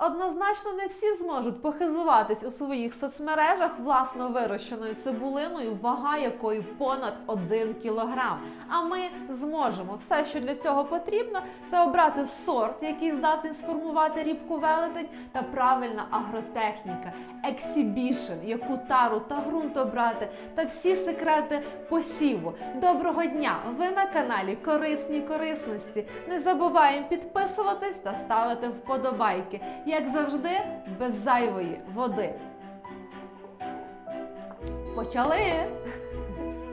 Однозначно, не всі зможуть похизуватись у своїх соцмережах власно вирощеною цибулиною, вага якої понад 1 кілограм. А ми зможемо. Все, що для цього потрібно, це обрати сорт, який здатний сформувати рібку велетень, та правильна агротехніка, ексібішн, яку тару та ґрунт обрати, та всі секрети посіву. Доброго дня! Ви на каналі Корисні корисності. Не забуваємо підписуватись та ставити вподобайки. Як завжди, без зайвої води. Почали!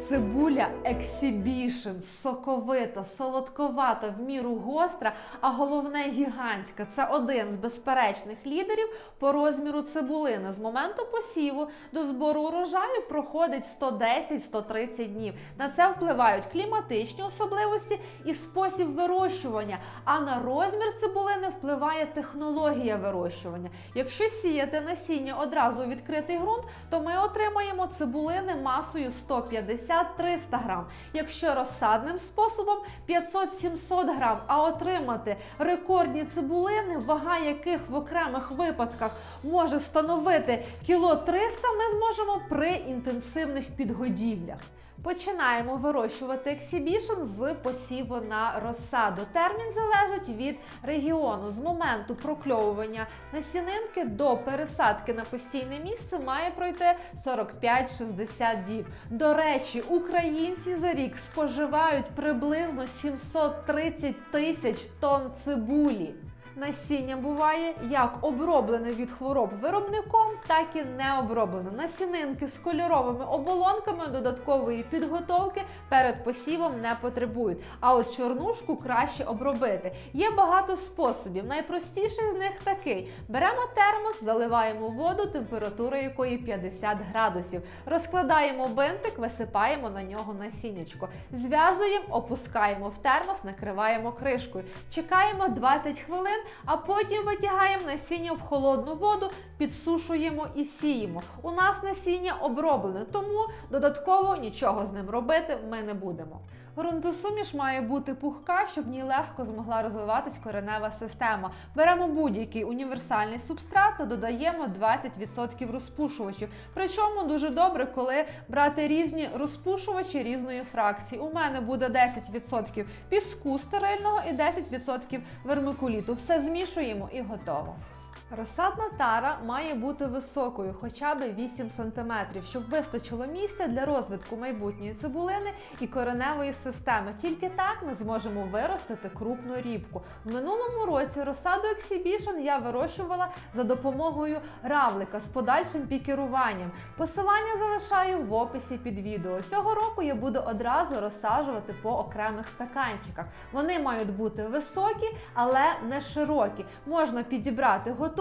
Цибуля ексібішн, соковита, солодковата, в міру гостра, а головне гігантська. Це один з безперечних лідерів по розміру цибулини. З моменту посіву до збору урожаю проходить 110-130 днів. На це впливають кліматичні особливості і спосіб вирощування. А на розмір цибулини впливає технологія вирощування. Якщо сіяти насіння одразу у відкритий ґрунт, то ми отримаємо цибулини масою 150 300 грам. Якщо розсадним способом 500-700 грам, а отримати рекордні цибулини, вага яких в окремих випадках може становити кіло 300, ми зможемо при інтенсивних підгодівлях. Починаємо вирощувати ексібішн з посіву на розсаду. Термін залежить від регіону. З моменту прокльовування насінинки до пересадки на постійне місце має пройти 45-60 діб. До речі, українці за рік споживають приблизно 730 тисяч тонн цибулі. Насіння буває як оброблене від хвороб виробником, так і не оброблене. Насінинки з кольоровими оболонками додаткової підготовки перед посівом не потребують. А от чорнушку краще обробити. Є багато способів. Найпростіший з них такий: беремо термос, заливаємо воду, температура якої 50 градусів. Розкладаємо бинтик, висипаємо на нього насіннячко. Зв'язуємо, опускаємо в термос, накриваємо кришкою. Чекаємо 20 хвилин а потім витягаємо насіння в холодну воду, підсушуємо і сіємо. У нас насіння оброблене, тому додатково нічого з ним робити ми не будемо. Ґрунтосуміш має бути пухка, щоб в ній легко змогла розвиватись коренева система. Беремо будь-який універсальний субстрат та додаємо 20% розпушувачів. Причому дуже добре, коли брати різні розпушувачі різної фракції. У мене буде 10% піску стерильного і 10% вермикуліту. Все змішуємо і готово. Розсадна тара має бути високою, хоча б 8 см, щоб вистачило місця для розвитку майбутньої цибулини і кореневої системи. Тільки так ми зможемо виростити крупну рібку. В минулому році розсаду Exhibition я вирощувала за допомогою равлика з подальшим пікеруванням. Посилання залишаю в описі під відео. Цього року я буду одразу розсаджувати по окремих стаканчиках. Вони мають бути високі, але не широкі. Можна підібрати готові,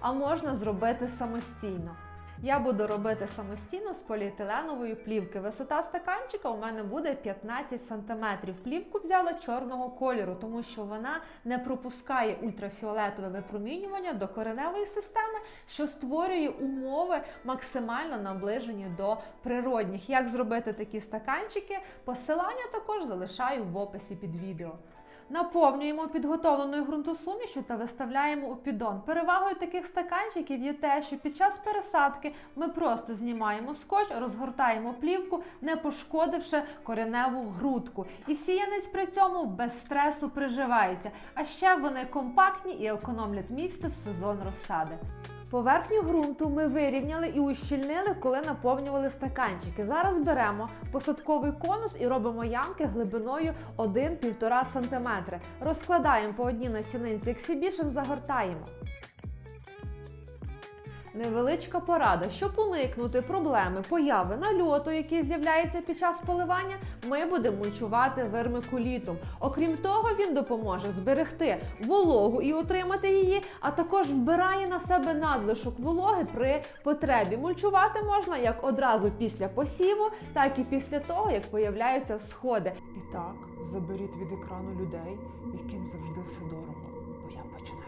а можна зробити самостійно. Я буду робити самостійно з поліетиленової плівки. Висота стаканчика у мене буде 15 см. Плівку взяла чорного кольору, тому що вона не пропускає ультрафіолетове випромінювання до кореневої системи, що створює умови максимально наближені до природних. Як зробити такі стаканчики? Посилання також залишаю в описі під відео. Наповнюємо підготовленою ґрунтосумішю та виставляємо у піддон. Перевагою таких стаканчиків є те, що під час пересадки ми просто знімаємо скотч, розгортаємо плівку, не пошкодивши кореневу грудку. І сіянець при цьому без стресу приживається. А ще вони компактні і економлять місце в сезон розсади. Поверхню ґрунту ми вирівняли і ущільнили, коли наповнювали стаканчики. Зараз беремо посадковий конус і робимо ямки глибиною 1-1,5 см. Розкладаємо по одній насінинці Exhibition, загортаємо. Невеличка порада, щоб уникнути проблеми появи нальоту, який з'являється під час поливання, ми будемо мульчувати вермикулітом. Окрім того, він допоможе зберегти вологу і утримати її, а також вбирає на себе надлишок вологи при потребі. Мульчувати можна як одразу після посіву, так і після того, як появляються сходи. І так, заберіть від екрану людей, яким завжди все дорого, бо я починаю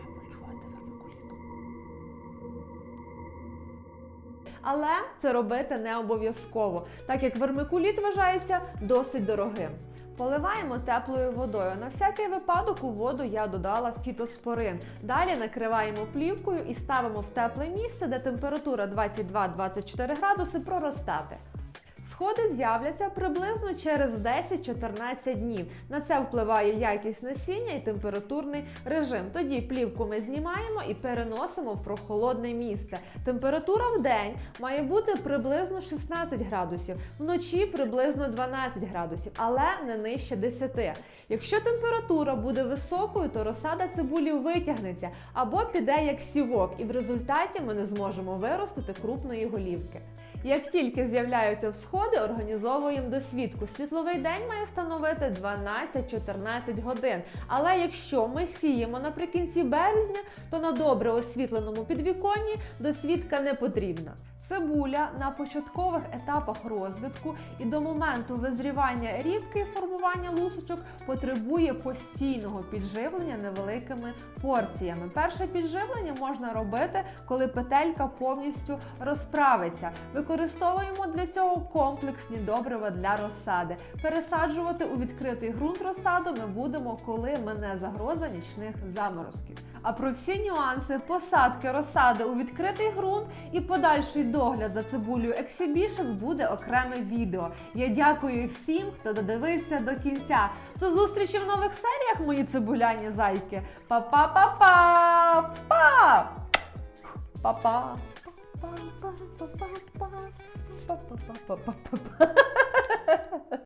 Але це робити не обов'язково, так як вермикуліт вважається досить дорогим. Поливаємо теплою водою. На всякий випадок у воду я додала фітоспорин. Далі накриваємо плівкою і ставимо в тепле місце, де температура 22-24 градуси проростати. Сходи з'являться приблизно через 10-14 днів. На це впливає якість насіння і температурний режим. Тоді плівку ми знімаємо і переносимо в прохолодне місце. Температура в день має бути приблизно 16 градусів, вночі приблизно 12 градусів, але не нижче 10. Якщо температура буде високою, то розсада цибулі витягнеться або піде як сівок, і в результаті ми не зможемо виростити крупної голівки. Як тільки з'являються всходи, організовуємо досвідку. Світловий день має становити 12-14 годин. Але якщо ми сіємо наприкінці березня, то на добре освітленому підвіконні досвідка не потрібна. Цибуля на початкових етапах розвитку і до моменту визрівання рібки і формування лусочок потребує постійного підживлення невеликими порціями. Перше підживлення можна робити, коли петелька повністю розправиться. Використовуємо для цього комплексні добрива для розсади. Пересаджувати у відкритий ґрунт розсаду ми будемо, коли мине загроза нічних заморозків. А про всі нюанси посадки розсади у відкритий ґрунт і подальший догляд за цибулею Exhibition буде окреме відео. Я дякую всім, хто додивився до кінця. До зустрічі в нових серіях, мої цибуляні зайки. Па-па-па-па! Па! Па-па! Па-па-па-па-па! Па-па-па-па-па-па!